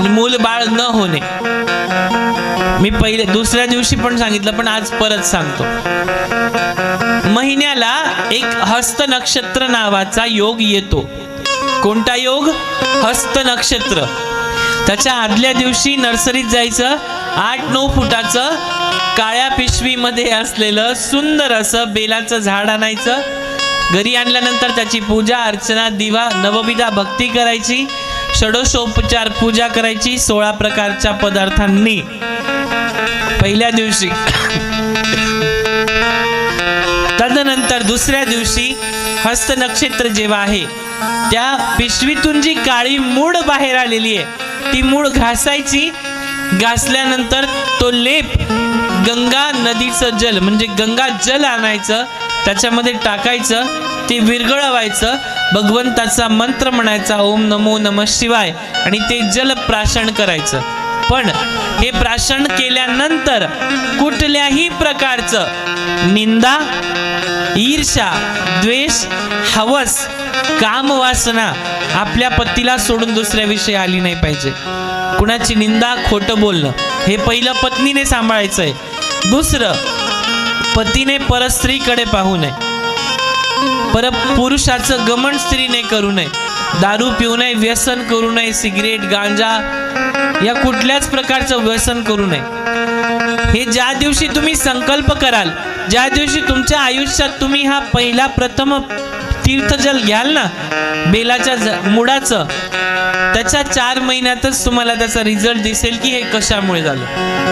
मूल बाळ न होणे. मी पहिले दुसऱ्या दिवशी पण सांगितलं पण आज परत सांगतो. महिन्याला एक हस्त नक्षत्र नावाचा योग येतो. कोणता योग? हस्त नक्षत्र. त्याच्या आदल्या दिवशी नर्सरीत जायचं आठ नऊ फुटाचं काळ्या पिशवीमध्ये असलेलं सुंदर असं बेलाचं झाड आणायचं. घरी आणल्यानंतर त्याची पूजा अर्चना दिवा नवविधा भक्ती करायची. षडोशोपचार पूजा करायची सोळा प्रकारच्या पदार्थांनी. पहिल्या दिवशी. तदनंतर दुसऱ्या दिवशी हस्त नक्षत्र जेव्हा आहे त्या पिशवीतून जी काळी मूड बाहेर आलेली आहे ती मूड घासायची. घासल्यानंतर तो लेप गंगा नदीचं जल म्हणजे गंगा जल आणायचं त्याच्यामध्ये टाकायचं ते विरगळवायचं भगवंताचा मंत्र म्हणायचा ओम नमो नम शिवाय. आणि ते जल प्राशन करायचं. पण हे प्राशन केल्यानंतर कुठल्याही प्रकारचं निंदा ईर्षा द्वेष हवस कामवासना आपल्या पतीला सोडून दुसऱ्याविषयी आली नाही पाहिजे. कुणाची निंदा खोटं बोलणं हे पहिलं पत्नीने सांभाळायचं आहे दुसरं पतीने परस्त्रीकडे पाहू नये. पर पुरुषाचं गमन स्त्रीने करू नये. दारू पिऊ नये व्यसन करू नये सिगरेट गांजा या कुठल्याच प्रकारचं व्यसन करू नये. हे ज्या दिवशी तुम्ही संकल्प कराल ज्या दिवशी तुमच्या आयुष्यात तुम्ही हा पहिला प्रथम तीर्थजल घ्याल ना बेलाच्या मुडाचं मुळाचं त्याच्या चार महिन्यातच तुम्हाला त्याचा रिझल्ट दिसेल की हे कशामुळे झालं.